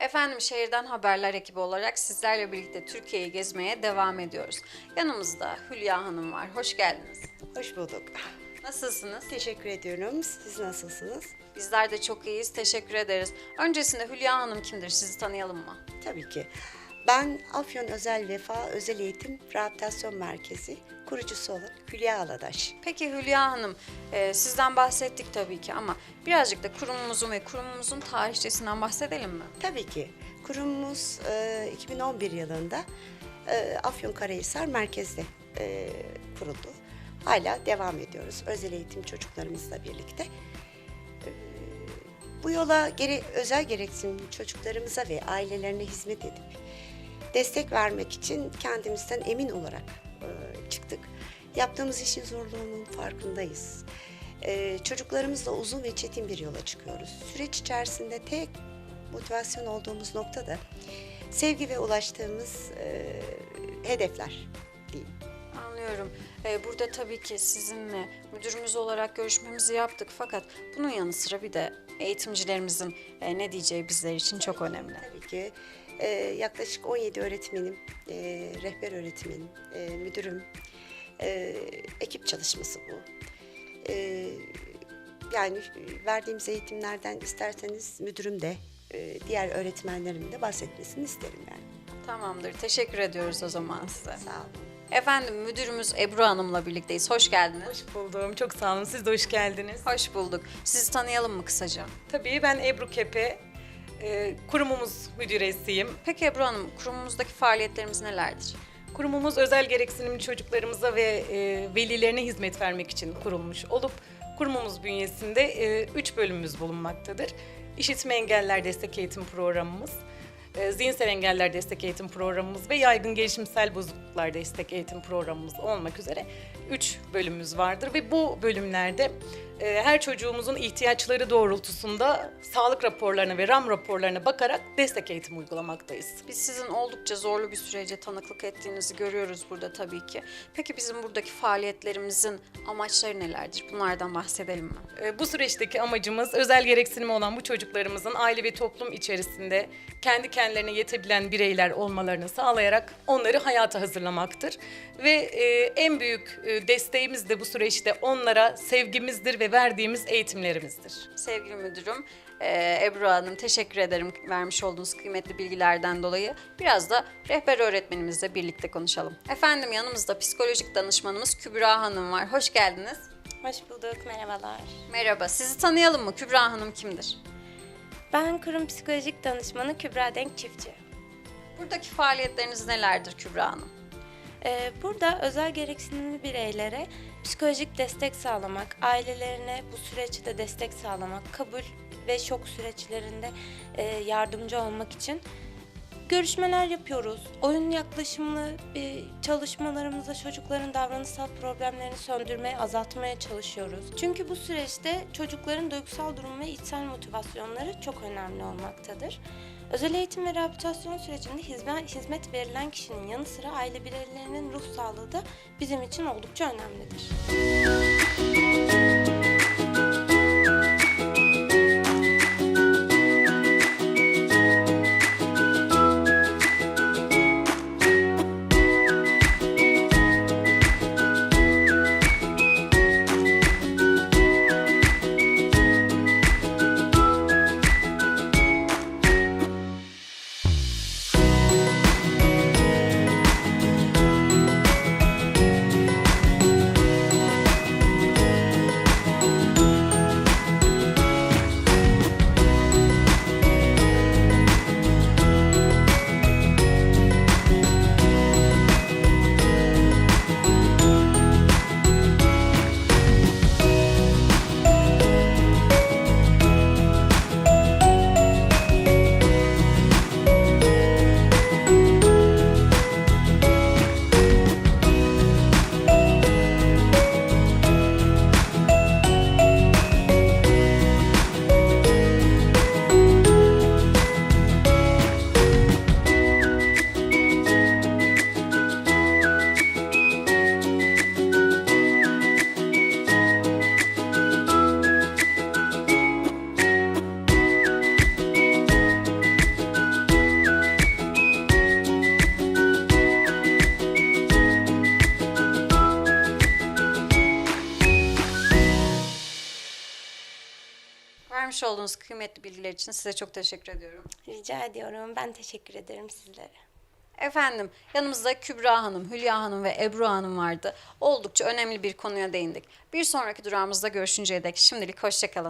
Efendim şehirden haberler ekibi olarak sizlerle birlikte Türkiye'yi gezmeye devam ediyoruz. Yanımızda Hülya Hanım var. Hoş geldiniz. Hoş bulduk. Nasılsınız? Teşekkür ediyorum. Siz nasılsınız? Bizler de çok iyiyiz. Teşekkür ederiz. Öncesinde Hülya Hanım kimdir? Sizi tanıyalım mı? Tabii ki. Ben Afyon Özel Vefa Özel Eğitim Rehabilitasyon Merkezi kurucusu olan Hülya Aladaş. Peki Hülya Hanım, e, sizden bahsettik tabii ki ama birazcık da kurumumuzun ve kurumumuzun tarihçesinden bahsedelim mi? Tabii ki kurumumuz e, 2011 yılında e, Afyonkarahisar merkezde e, kuruldu. Hala devam ediyoruz özel eğitim çocuklarımızla birlikte. E, bu yola gere, özel gereksinim çocuklarımıza ve ailelerine hizmet edip destek vermek için kendimizden emin olarak e, çıktık. Yaptığımız işin zorluğunun farkındayız. E, çocuklarımızla uzun ve çetin bir yola çıkıyoruz. Süreç içerisinde tek motivasyon olduğumuz nokta da sevgi ve ulaştığımız e, hedefler diyeyim. Anlıyorum. Burada tabii ki sizinle müdürümüz olarak görüşmemizi yaptık fakat bunun yanı sıra bir de eğitimcilerimizin e, ne diyeceği bizler için çok önemli. Tabii ki e, yaklaşık 17 öğretmenim, e, rehber öğretmenim, e, müdürüm, e, ekip çalışması bu. E, yani verdiğimiz eğitimlerden isterseniz müdürüm de, e, diğer öğretmenlerim de bahsetmesini isterim yani. Tamamdır. Teşekkür ediyoruz o zaman size. Sağ olun. Efendim müdürümüz Ebru Hanım'la birlikteyiz. Hoş geldiniz. Hoş buldum. Çok sağ olun. Siz de hoş geldiniz. Hoş bulduk. Sizi tanıyalım mı kısaca? Tabii ben Ebru Kepe. E, kurumumuz müdüresiyim. Peki Ebru Hanım, kurumumuzdaki faaliyetlerimiz nelerdir? Kurumumuz özel gereksinimli çocuklarımıza ve e, velilerine hizmet vermek için kurulmuş olup kurumumuz bünyesinde e, üç bölümümüz bulunmaktadır. İşitme engeller destek eğitim programımız, e, zihinsel engeller destek eğitim programımız ve yaygın gelişimsel bozukluklar destek eğitim programımız olmak üzere üç bölümümüz vardır ve bu bölümlerde e, her çocuğumuzun ihtiyaçları doğrultusunda sağlık raporlarına ve RAM raporlarına bakarak destek eğitim uygulamaktayız. Biz sizin oldukça zorlu bir sürece tanıklık ettiğinizi görüyoruz burada tabii ki. Peki bizim buradaki faaliyetlerimizin amaçları nelerdir? Bunlardan bahsedelim mi? E, Bu süreçteki amacımız özel gereksinimi olan bu çocuklarımızın aile ve toplum içerisinde kendi kendilerine yetebilen bireyler olmalarını sağlayarak onları hayata hazırlamaktır. Ve e, en büyük e, desteğimiz de bu süreçte onlara sevgimizdir ve verdiğimiz eğitimlerimizdir. Sevgili müdürüm, e, Ebru Hanım teşekkür ederim vermiş olduğunuz kıymetli bilgilerden dolayı. Biraz da rehber öğretmenimizle birlikte konuşalım. Efendim yanımızda psikolojik danışmanımız Kübra Hanım var. Hoş geldiniz. Hoş bulduk, merhabalar. Merhaba, sizi tanıyalım mı? Kübra Hanım kimdir? Ben kurum psikolojik danışmanı Kübra Denk Çiftçi. Buradaki faaliyetleriniz nelerdir Kübra Hanım? Ee, burada özel gereksinimli bireylere psikolojik destek sağlamak, ailelerine bu süreçte destek sağlamak, kabul ve şok süreçlerinde e, yardımcı olmak için görüşmeler yapıyoruz. Oyun yaklaşımlı bir çalışmalarımızda çocukların davranışsal problemlerini söndürmeye, azaltmaya çalışıyoruz. Çünkü bu süreçte çocukların duygusal durum ve içsel motivasyonları çok önemli olmaktadır. Özel eğitim ve rehabilitasyon sürecinde hizmet, verilen kişinin yanı sıra aile bireylerinin ruh sağlığı da bizim için oldukça önemlidir. Vermiş olduğunuz kıymetli bilgiler için size çok teşekkür ediyorum. Rica ediyorum. Ben teşekkür ederim sizlere. Efendim yanımızda Kübra Hanım, Hülya Hanım ve Ebru Hanım vardı. Oldukça önemli bir konuya değindik. Bir sonraki durağımızda görüşünceye dek şimdilik hoşçakalın.